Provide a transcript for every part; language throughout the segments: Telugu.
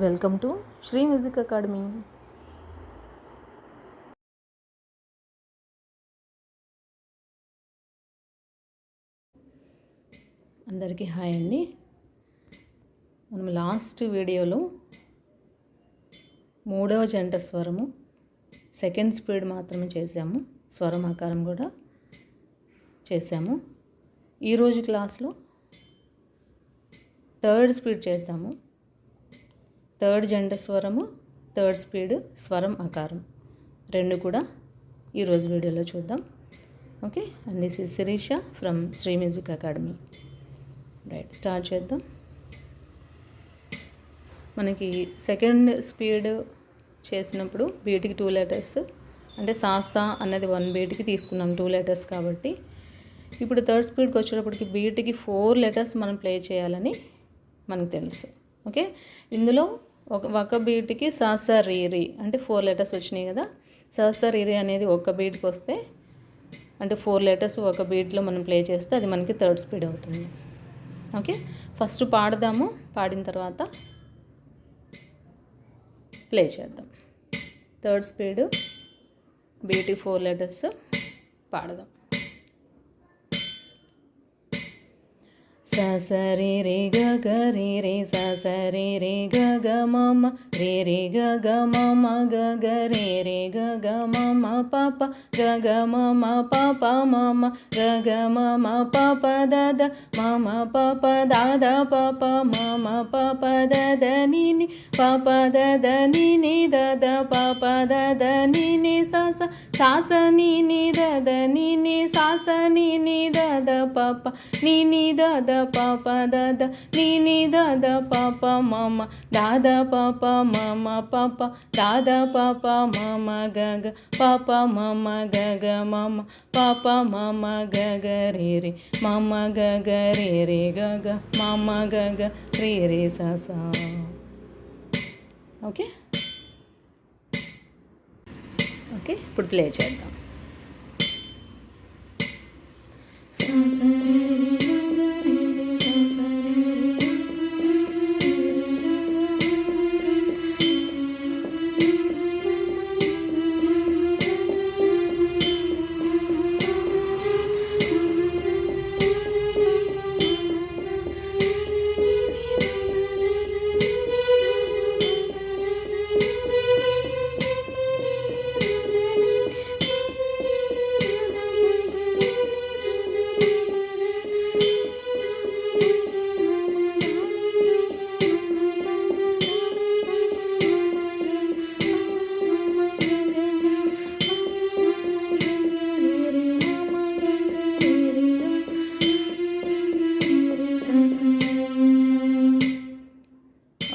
Welcome to Sri music academy. అందరికీ హాయ్ అండి. మనం లాస్ట్ వీడియోలో మూడవ జంట స్వరము సెకండ్ స్పీడ్ మాత్రమే చేసాము స్వరం ఆకారం కూడా చేసాము ఈరోజు క్లాస్లో థర్డ్ స్పీడ్ చేద్దాము. థర్డ్ జంట స్వరము థర్డ్ స్పీడ్ స్వరం ఆకారం. రెండు కూడా ఈరోజు వీడియోలో చూద్దాం. Okay? And this is Shirisha from Sri music academy right start చేద్దాం. మనకి సెకండ్ స్పీడ్ చేసినప్పుడు బీట్కి టూ లెటర్స్ అంటే సాసా అన్నది వన్ బీట్కి తీసుకున్నాం టూ లెటర్స్ కాబట్టి. ఇప్పుడు థర్డ్ స్పీడ్కి వచ్చేటప్పటికి బీట్కి ఫోర్ లెటర్స్ మనం ప్లే చేయాలని మనకు తెలుసు. ఓకే? ఇందులో ఒక ఒక బీట్కి సాసా రీ అంటే ఫోర్ లెటర్స్ వచ్చినాయి కదా. సాసా రీ అనేది ఒక బీట్కి వస్తే అంటే ఫోర్ లెటర్స్ ఒక బీట్లో మనం ప్లే చేస్తే అది మనకి థర్డ్ స్పీడ్ అవుతుంది. ఓకే ఫస్ట్ పాడదాము పాడిన తర్వాత ప్లే చేద్దాం. థర్డ్ స్పీడ్ బీటీ ఫోర్ లెటర్స్ పాడదాం. స స రే రే గ గ రే రే స స రే రే గ గ మ మ రే రే గ గ మ మ గ గ రే రే గ గ మ మ ప ప గ గ మ మ ప ప మ మ గ గ మ మ ప ప ద ద మ మ ప ప ద పాప ప నీని దాద పాప ప దాద పాప ద పాప దాద పాప ప గగ పాప ని గగ ద పాప ప గగ రే రే మ గగ రే రే గగ గ గగ రే రే సస ఓకే? ఓకే ఇప్పుడు ప్లే చేద్దాం.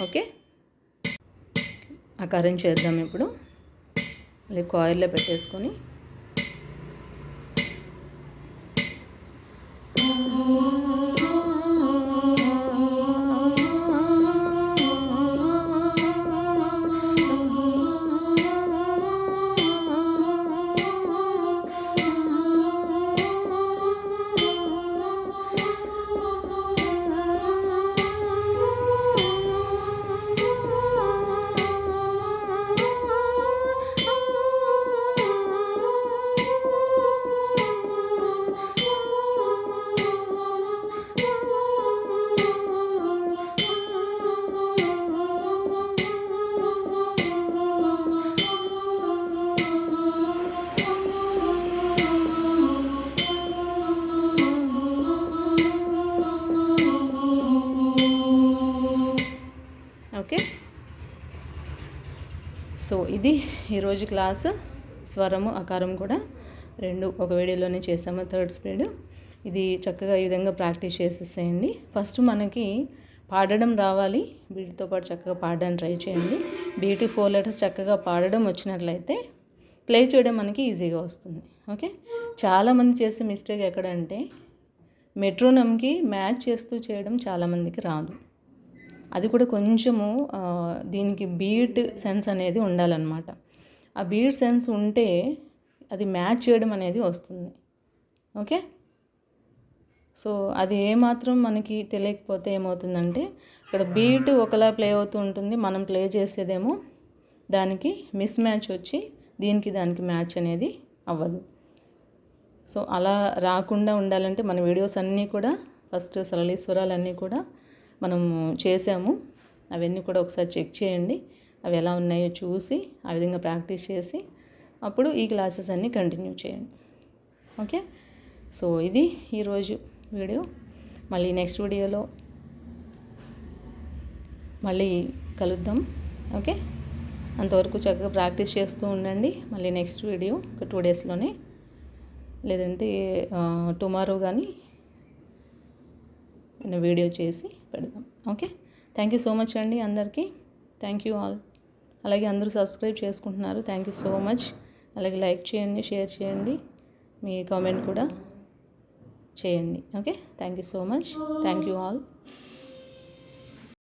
ఓకే. ఆ ఆకారం చేద్దాం ఇప్పుడు. మళ్ళీ కాయిల్లో పెట్టేసుకొని ఇది ఈరోజు క్లాస్ స్వరము ఆకారం కూడా రెండు. ఒక వీడియోలోనే చేసాము థర్డ్ స్పీడ్. ఇది చక్కగా ఈ విధంగా ప్రాక్టీస్ చేసేసేయండి. ఫస్ట్ మనకి పాడడం రావాలి. వీటితో పాటు చక్కగా పాడడానికి ట్రై చేయండి. బీటు ఫోర్ లెటర్స్ చక్కగా పాడడం వచ్చినట్లయితే ప్లే చేయడం మనకి ఈజీగా వస్తుంది. ఓకే? చాలామంది చేసే మిస్టేక్ ఎక్కడంటే మెట్రోనమ్కి మ్యాచ్ చేస్తూ చేయడం చాలామందికి రాదు. అది కూడా కొంచెము దీనికి బీట్ సెన్స్ అనేది ఉండాలన్నమాట. ఆ బీట్ సెన్స్ ఉంటే అది మ్యాచ్ చేయడం అనేది వస్తుంది. ఓకే? సో అది ఏమాత్రం మనకి తెలియకపోతే ఏమవుతుందంటే ఇక్కడ బీట్ ఒకలా ప్లే అవుతూ ఉంటుంది మనం ప్లే చేసేదేమో దానికి మిస్ మ్యాచ్ వచ్చి దీనికి దానికి మ్యాచ్ అనేది అవ్వదు. సో అలా రాకుండా ఉండాలంటే మన వీడియోస్ అన్నీ కూడా ఫస్ట్ సరళీశ్వరాలన్నీ కూడా మనం చేసాము. అవన్నీ కూడా ఒకసారి చెక్ చేయండి. అవి ఎలా ఉన్నాయో చూసి ఆ విధంగా ప్రాక్టీస్ చేసి అప్పుడు ఈ క్లాసెస్ అన్నీ కంటిన్యూ చేయండి. ఓకే? సో ఇది ఈరోజు వీడియో. మళ్ళీ నెక్స్ట్ వీడియోలో మళ్ళీ కలుద్దాం. ఓకే? అంతవరకు చక్కగా ప్రాక్టీస్ చేస్తూ ఉండండి. మళ్ళీ నెక్స్ట్ వీడియో ఒక టూ డేస్లోనే. లేదంటే టుమారో కానీ వీడియో చేసి పెడదాం. Okay? Thank you so much అండి అందరికీ. థ్యాంక్ యూ ఆల్ అలాగే అందరూ సబ్స్క్రైబ్ చేసుకుంటున్నారు. థ్యాంక్ యూ సో మచ్ అలాగే లైక్ చేయండి షేర్ చేయండి. మీ కామెంట్ కూడా చేయండి. Okay thank you so much thank you all